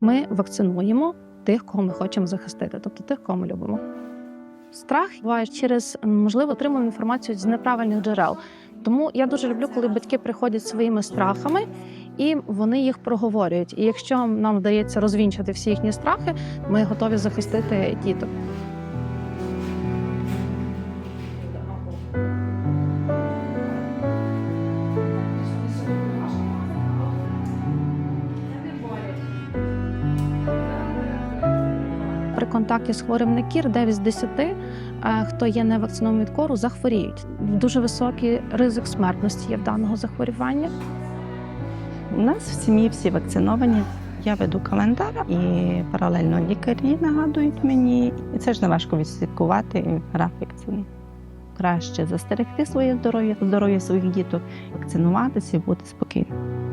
Ми вакцинуємо тих, кого ми хочемо захистити, тобто тих, кого ми любимо. Страх буває через можливо отриману інформацію з неправильних джерел. Тому я дуже люблю, коли батьки приходять своїми страхами і вони їх проговорюють. І якщо нам вдається розвінчати всі їхні страхи, ми готові захистити діток. При контакті з хворим на кір 9 з 10, е, хто є не вакцинований від кору, захворіють. Дуже високий ризик смертності є в даного захворювання. У нас в сім'ї всі вакциновані. Я веду календар і паралельно лікарі нагадують мені. І це ж не важко відслідкувати графік цін. Краще застерегти своє здоров'я, здоров'я своїх діток, вакцинуватися і бути спокійним.